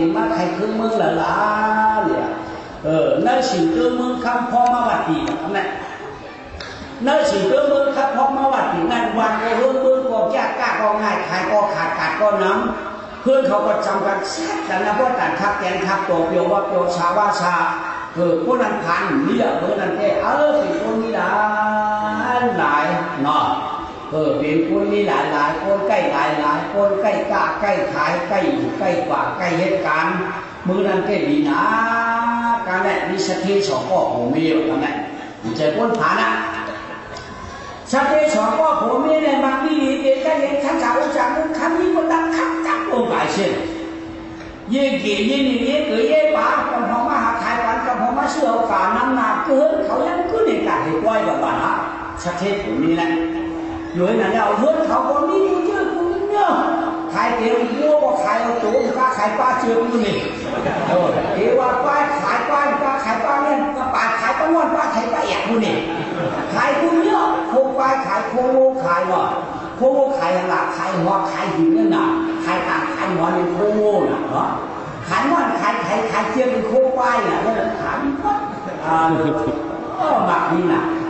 ตีมาใครคือเมืองละล้าเนี่ยเออนั่นสิคือเมืองคำพ่อมาวัดตีนั่นนั่นสิคือเมืองคำพ่อมาวัดตีนั่นวันก็เรื่องเมืองก็แก่กล้าก็ง่ายขายก็ขาดขาดก็น้ำเพื่อนเขาก็จำกันแซ่กันนะเพราะต่างทักแกนทักตัวเปียวว่าเปียวชาว่าชาเออพวกนั้นพันเรียกเพื่อนนั้นแค่เออเป็นคนนี้ได้หลายเนาะ เออเป็นคนมีหลายหลายคนใกล้หลายหลายคนใกล้กล้าใกล้ขายใกล้อยู่ใกล้กว่าใกล้เหตุการณ์มือนั้นก็ดีนะการแหละมีสติสองก็ผมมีอยู่ทำไงมันจะพ้นผ่านนะสติสองก็ผมมีในบางทีเด็กก็เห็นข้าจากจากนั้นนี้ก็ดังคักจับลงไปเช่นยิ่งกี่ยิ่งนี่ยิ่งเกิดยิ่ป่ากับพอมาหาขายกันกับพอมาเชื่อโอกาสน้ำหนักเกินเขายังขึ้นในการให้ปล่อยแบบว่านะสติผมมีนะ rồi là nhau hơn เขา có đi chứ cũng nhớ khai tiền mua có khai ở chỗ ta khai qua trường như này rồi thế qua qua khai qua qua khai qua lên qua bà khai qua ngon qua khai qua ẹt như này khai cũng nhớ không qua khai không mua khai mà không mua khai là khai hoa khai gì nữa nè khai ta khai hoa lên không mua nè đó khai ngon khai khai khai chưa thì không qua là nó là khai mất à mặc đi nè โดยเช่นนั้น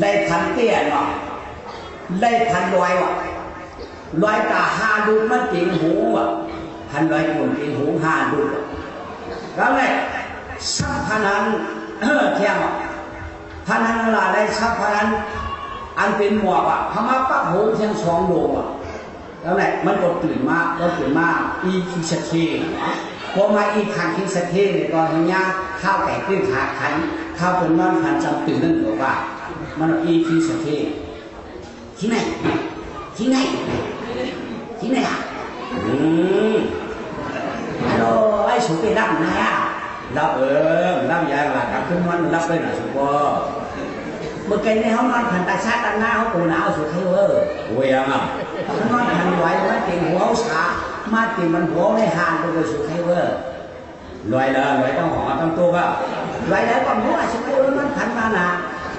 ได้พันเตี้ยหน่อยได้พันลอยว่ะลอยตาห้าดูมันจิงหูว่ะพันลอยคนจิงหูห้าดูแล้วไยสัพพนันเที่ยงพนันลาได้สัพพนันอันเป็นหมวกอะพม่าปักหูเที่ยงสองดวงอะแล้วไยมันก็ตื่นมากก็ตื่นมากอีคิชเทพอมาอีขันคิชเทเนี่ยตอนนี้ข้าวแก่ตื้นขาขันข้าวเป็นน้อนขันจำตื่นนั่นหรือเปล่า มันอีทีสเทที่ไหนที่ไหนที่ไหนอะอืมฮัลโหลไอ้สุไปรับนะรับเออรับยาหลักกับขึ้นมันรับไปหน่อยสุปอเมื่อกี้ในห้องนอนผันตาช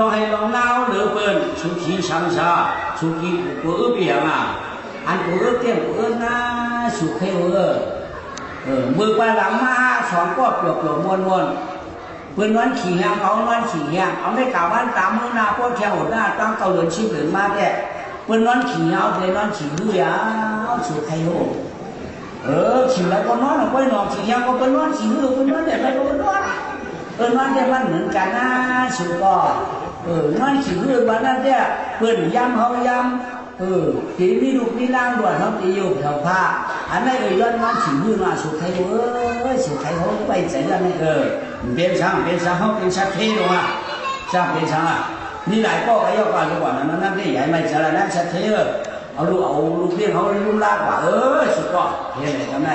ะไรวะอามาพนันไว้ตีหัวแกมันดีสังกานั่นที่ใหญ่ไม่ใช่เรื่องมันหนักชูให้เวอร์ลอยลอยบอกเขาบอกอะเพื่อเขาอยู่เผื่อมันในความเป็นสังกโรรับเอร์ไหนที่สถิตก็ขึ้เองมือเนี้ยมาก็ไปอยู่ป่ากินก่อนเนาะว่าอยู่ป่ากินป่ามือหน้าหน้าสถิตในมันได้แล้วเนาะ ông ma rồi đó này mà có nên má nhá má nằm chắc trong ta tuổi giờ cô cái này thế thì là nếu lúc giờ lựa lạc nên cũng sẽ thế cả quá mà lạc để khi sẽ thế là xuống à xuống ừ dạng đi alo họ này luôn nó chẳng đang khó biểu khí biết của mà chú à ขีดขวางช้างลองนั่นลองคำเอาเหลือเปินลงมาเอาไปเอาเหลือเมื่อนวันขี่แหงเอาวันขี่แหงเอาได้กล่าวบ้านตามมือนาพวกแถวหน้าตั้งเกาหลีชิบหรือมาแก่เพื่อนวันขี่เอาเพื่อนวันขี่ดูยาวสุดใครโหเออขี่แล้วก็นอนเอาไปนอนขี่แหงก็เพื่อนวันขี่ดูเพื่อนวันแต่ไปก็เพื่อนวัน เพื่อนวันแต่มันเหมือนกันนะสุดก็เออนั่นสิเรื่องวันนั้นเนี่ยเพื่อนย้ำเขาย้ำเออทีมีลูกมีล่างด่วนเขาตีอยู่แถวผ้าอันนั้นเออย้อนวันสิเรื่องมาสุดท้ายเออสุดท้ายเขาไปใจแล้วนี่เออเป็นช่างเป็นช่างเขาเป็นช่างเท่ลงมาช่างเป็นช่างอะนี่หลายก็ไอ้ยอกันกว่านั้นนั่นได้ใหญ่ไม่เจริญนั่นช่างเท่เอาลูกเอาลูกเลี้ยงเขาลุ่มลากกว่าเออสุดก็เห็นไหมจำได้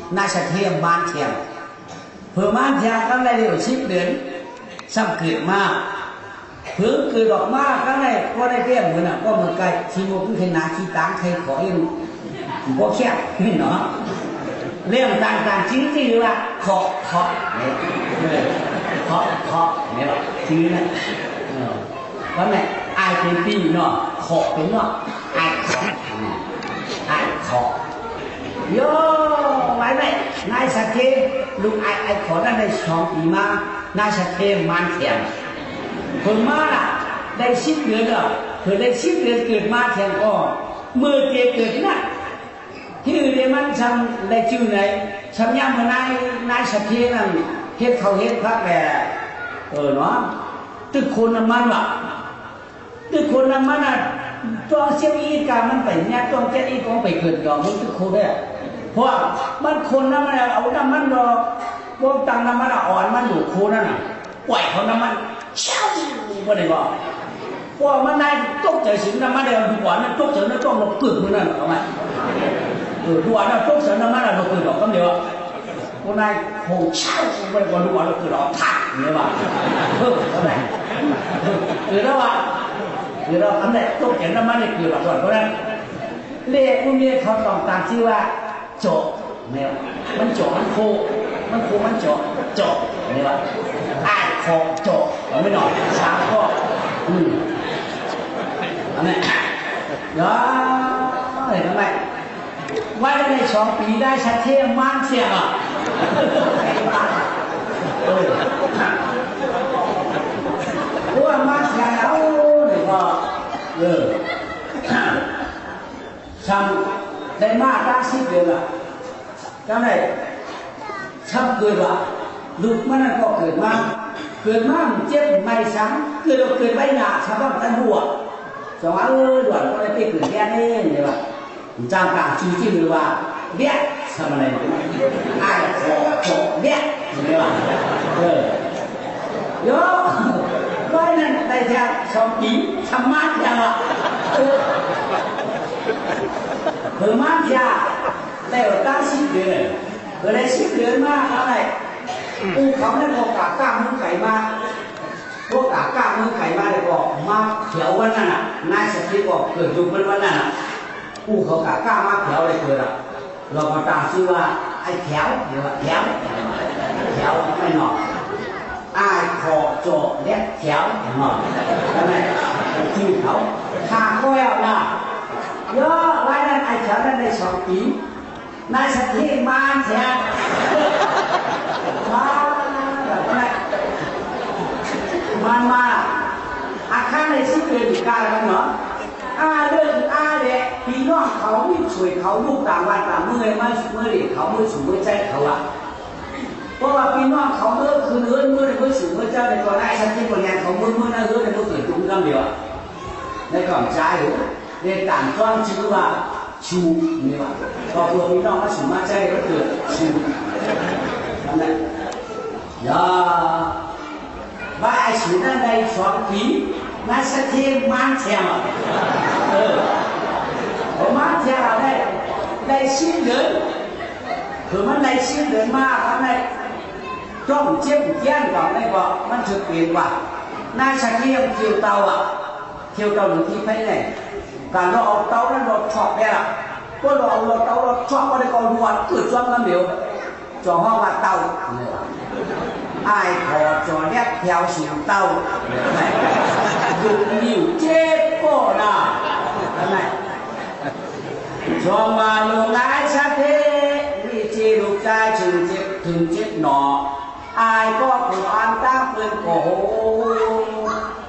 น่าจะเอออายหรือไม่แบบโยก็ไปตัดชื่อมาแค่หนึ่งสองปีน่าจะเทียมบ้านเทียมเพื่อบ้านเทียมก็ได้เร็วชิบเดือนซ้ำเกิดมากเพิ่งเกิดออกมากก็ได้ก็ได้เรียกเหมือนอะก็เหมือนกันทีโมพึ่งเห็นนาทีตางใครขอเองก็แค่นี่เนาะเรื่องต่างๆชิ้นที่ว่าขอขอเนี่ยขอขอเนี่ยหรอชื่อนะเออก็เนี่ยไอเป็นปีเนาะขอเป็นเนาะไอขอไอขอโย่ นายสักเคลูกไอไอขอนั่นได้สองปีมานายสักเคมันเถียงคนมาล่ะได้ชิดเดือนอะเธอได้ชิดเดือนเกิดมาแทนก็เมื่อเกเกิดนะที่อื่นเนี่ยมันทำได้ชื่อไหนทำย่ำมานายนายสักเทนั่นเฮ็ดเขาเฮ็ดพักแหละเออเนาะตึกคนน้ำมันว่ะตึกคนน้ำมันอะต้องเสียอีกามันไปเนี่ยต้องเจ้าอีกองไปเกิดดอกมันตึกคนได้ เพราะมันคนน้ำมันเอาน้ำมันดอกพวกตังน้ำมันอ่อนมันดูโคนั่นน่ะปล่อยเขาน้ำมันเช่าบ่ได้บอกว่ามันนายตกใจสิน้ำมันเดียวดูหวานตกใจนั่นต้องเรากึ่งมันนั่นเอาไหมเออดูหวานตกใจน้ำมันเรากึ่งดอกคำเดียวคนนายโหเช่าบ่ได้บอกดูหวานเรากึ่งดอกทักเนี่ยว่าเออเท่าไหร่คือแล้วว่าคือเราอันไหนตกใจน้ำมันเนี่ยคือเราส่วนเพราะนั้นเรียกพวกนี้เขาต้องตามที่ว่า โจเนี่ยมันโจมันโคมันโคมันโจโจเนี่ยว่าอ่านคอจบเราไม่หน่อยสามข้ออืมอันนี้เดี๋ยวเห็นไหมไว้ในสองปีได้ชัดเทมมากเชียงอะเออเพราะว่ามาเชียงแล้วเดี๋ยวก็เออทำได้มากได้สิบเดือนละก็ได้ทำเกินละลูกมันนั่นก็เกิดมาเกิดมาเจ็บไม่ซ้ำเกิดเราเกิดไม่หนาชาวบ้าน ตันหัวจังหวะเออด่วนก็เลยไปเกิดแย่นี่เนี่ยว่าจางกาชื่อที่หรือว่าเบี้ยทำอะไรไอ้ขอขอเบี้ยเนี่ยว่าเออโย่ร้อยนั่นได้แค่สองปีทำมา ย่างละเออเพิ่มมาจ้าได้ตั้งสิบเดือนเออได้สิบเดือนมาอะไรปูเขาเนี่ยพอกากล้ามมือไก่มาพวกกากล้ามมือไก่มาเลยบอกมาเขียววันนั้นน่ะนายสติบอกเกิดยุคมันวันนั้นน่ะปูเขียวเลยเกิดอะเรามาตามชื่อว่าไอ้แถวเดี๋ยวว่าแถวแถวไม่หนอกไอ้คอโจเล็กแถวหนอกทำไมชื่อเขาข้าก็แล้วนะเยอะไว้นั่นไอ้แถวนั้นได้สองปีนายสติมาแถวมาแบบนั้นมันมาอาคารในสิบเดือนกางกันเนาะอาเรื่องอาเด็กพี่น้องเขาไม่ช่วยเขาลูกต่างวันต่างเมื่อยมาเมื่อเด็กเขาเมื่อสูงเมื่อใจเขาอะเพราะว่าพี่น้องเขาเมื่อคืนเมื่อเมื่อเมื่อสูงเมื่อเจ้าในตัวได้ฉันที่คนงานเขาเมื่อเมื่อนั่นเมื่อในเมื่อเกิดตุ้งกำเดียวในก่อนใจในต่างจ้องชื่อว่าชูนี่ว่าพอตัวพี่น้องมาสูงมาใจก็เกิดชูนั่นแหละอย่าบ้าไอ้สุนันได้สองปีนั่นสะเทียนมันเทียมเออมันเทียมได้ได้สิ้นเดือนคือมันได้สิ้นเดือนมากมันได้จ้องเจ็บเจี้ยนก่อนได้บอกมันจะเปลี่ยนว่าน่าสะเทียมเที่ยวเตาอะเที่ยวเตาหนึ่งที่ไปไหน การเราเอาเตานั้นเราชอบได้ละก็เราเอาเราเตาเราชอบก็ได้ก็รวนเกิดช่วงนั้นเดียวจอห้องว่าเตาเนี่ย ai khổ cho nét theo chiều tàu dùng nhiều chết cổ nào cái này cho mà lùng ai sát thế đi chê lục trai chừng chết thường chết nọ ai có cùng an tác bên cổ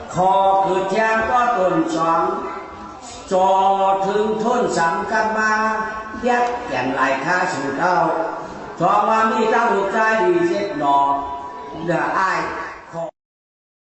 kho cửa trang có tuần จอถึงทนสำคัญมาแยกแย่นหลายค่าสู่เท่าจอมามีเจ้าหัวใจดีเจ็ดหนอเดือไอ